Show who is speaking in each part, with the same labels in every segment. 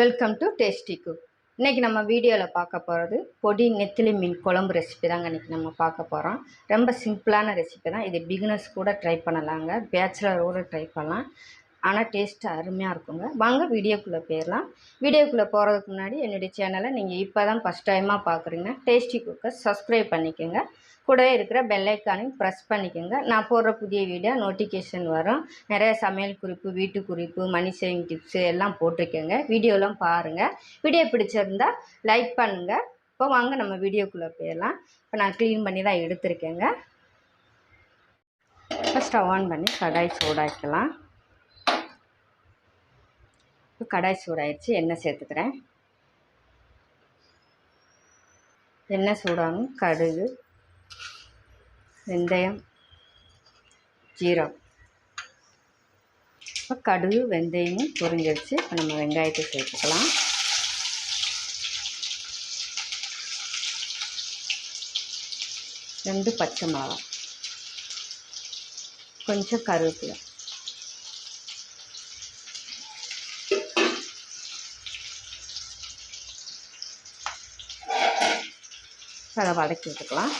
Speaker 1: Welcome to tasty cook இன்றைக்கி நம்ம வீடியோவில் பார்க்க போகிறது பொடி நெத்திலி மீன் குழம்பு ரெசிபி தாங்க இன்றைக்கி நம்ம பார்க்க போகிறோம் ரொம்ப சிம்பிளான ரெசிபி தான். இது பிகினர்ஸ் கூட ட்ரை பண்ணலாங்க. பேச்சுலர் கூட ட்ரை பண்ணலாம். ஆனால் டேஸ்ட்டு அருமையாக இருக்குங்க. வாங்க வீடியோக்குள்ளே போயிடலாம். வீடியோக்குள்ளே போகிறதுக்கு முன்னாடி என்னுடைய சேனலை நீங்கள் இப்போ தான் ஃபஸ்ட் டைமாக பார்க்குறீங்க டேஸ்டி குக்கை சப்ஸ்கிரைப் பண்ணிக்கோங்க. கூடவே இருக்கிற பெல்லைக்கானையும் ப்ரெஸ் பண்ணிக்கோங்க. நான் போடுற புதிய வீடியோ நோட்டிஃபிகேஷன் வரும். நிறைய சமையல் குறிப்பு வீட்டு குறிப்பு மணி சேவிங் டிப்ஸு எல்லாம் போட்டிருக்கேங்க. வீடியோலாம் பாருங்கள் வீடியோ பிடிச்சிருந்தா லைக் பண்ணுங்கள் இப்போ வாங்க நம்ம வீடியோக்குள்ளே போயிடலாம். இப்போ நான் க்ளீன் பண்ணி தான் எடுத்திருக்கேங்க. இப்போ ஸ்டவ் ஆன் பண்ணி கடாய் சூடாக்கலாம். இப்போ கடாய் சூடாயிடுச்சு எண்ணெய் சேர்த்துக்கிறேன். எண்ணெய் சூடாகும் கடுகு. வெந்தயம் ஜீரகம் இப்போ கடுகு வெந்தயமும் பொரிஞ்சிருச்சு இப்போ நம்ம வெங்காயத்தை சேர்த்துக்கலாம். ரெண்டு பச்சை மிளகா. கொஞ்சம் கருவேப்பிலை. அதை வதக்கி விட்டுக்கலாம்.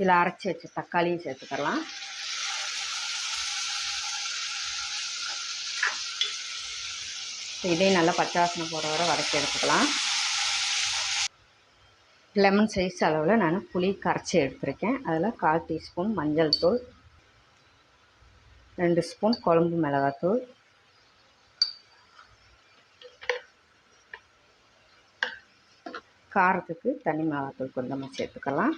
Speaker 1: இதில் அரைச்சி வச்ச தக்காளியும் சேர்த்துக்கலாம் இதையும் நல்லா பச்சை வாசனை போகிற வரை வதக்கி எடுத்துக்கலாம். லெமன் சைஸ் அளவில் நான் புளி கரைச்சி எடுத்திருக்கேன். அதில் கால் டீஸ்பூன் மஞ்சள் தூள் ரெண்டு ஸ்பூன் குழம்பு மிளகாத்தூள் காரத்துக்கு தனி மிளகாத்தூள் கொஞ்சமாக சேர்த்துக்கலாம்.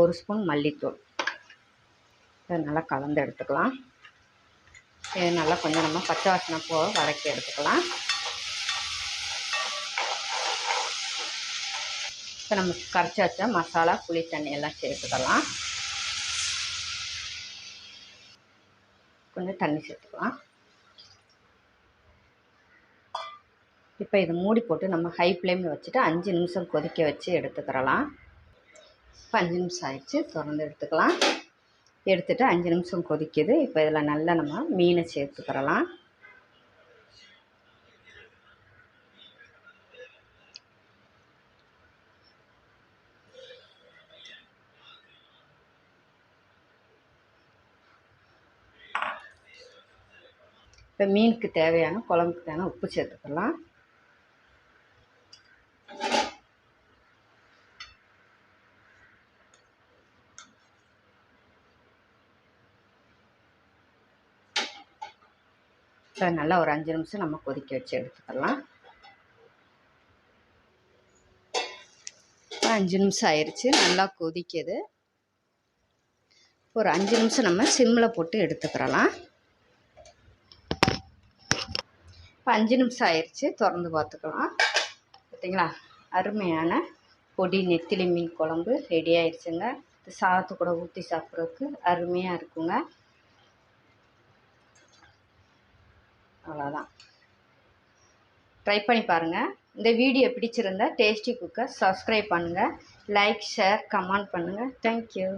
Speaker 1: ஒரு ஸ்பூன் மல்லித்தூள். இதை நல்லா கலந்து எடுத்துக்கலாம். இது நல்லா கொஞ்சம் நம்ம பச்சை வாசனை போக வதக்கி எடுத்துக்கலாம். இப்போ நம்ம கரைச்சி வச்ச மசாலா புளி தண்ணி எல்லாம் சேர்த்துக்கலாம். கொஞ்சம் தண்ணி சேர்த்துக்கலாம். இப்போ இது மூடி போட்டு நம்ம ஹை ஃப்ளேமில் வச்சுட்டு அஞ்சு நிமிஷம் கொதிக்க வச்சு எடுத்துக்கிறலாம். இப்போ அஞ்சு நிமிஷம் ஆயிடுச்சு. திறந்து எடுத்துக்கலாம். எடுத்துகிட்டு அஞ்சு நிமிஷம் கொதிக்குது. இப்போ இதில் நல்லா நம்ம மீனை சேர்த்துக்கிறலாம். இப்போ மீனுக்கு தேவையான குழம்புக்கு தேவையான உப்பு சேர்த்துக்கலாம். ஸோ நல்லா ஒரு அஞ்சு நிமிஷம் நம்ம கொதிக்க வச்சு எடுத்துக்கலாம். அஞ்சு நிமிஷம் ஆயிடுச்சு நல்லா கொதிக்குது. ஒரு அஞ்சு நிமிஷம் நம்ம சிம்மில் போட்டு எடுத்துக்கிறலாம். இப்போ அஞ்சு நிமிஷம் ஆயிடுச்சு திறந்து பார்த்துக்கலாம். பார்த்தீங்களா அருமையான பொடி நெத்திலி மீன் குழம்பு ரெடி ஆயிடுச்சுங்க சாதத்து கூட ஊற்றி சாப்பிட்றதுக்கு அருமையாக இருக்குங்க. அவ்வளோதான் ட்ரை பண்ணி பாருங்கள் இந்த வீடியோ பிடிச்சிருந்தா டேஸ்டி குக்கை சப்ஸ்கிரைப் பண்ணுங்கள் லைக் ஷேர் கமெண்ட் பண்ணுங்கள் தேங்க்யூ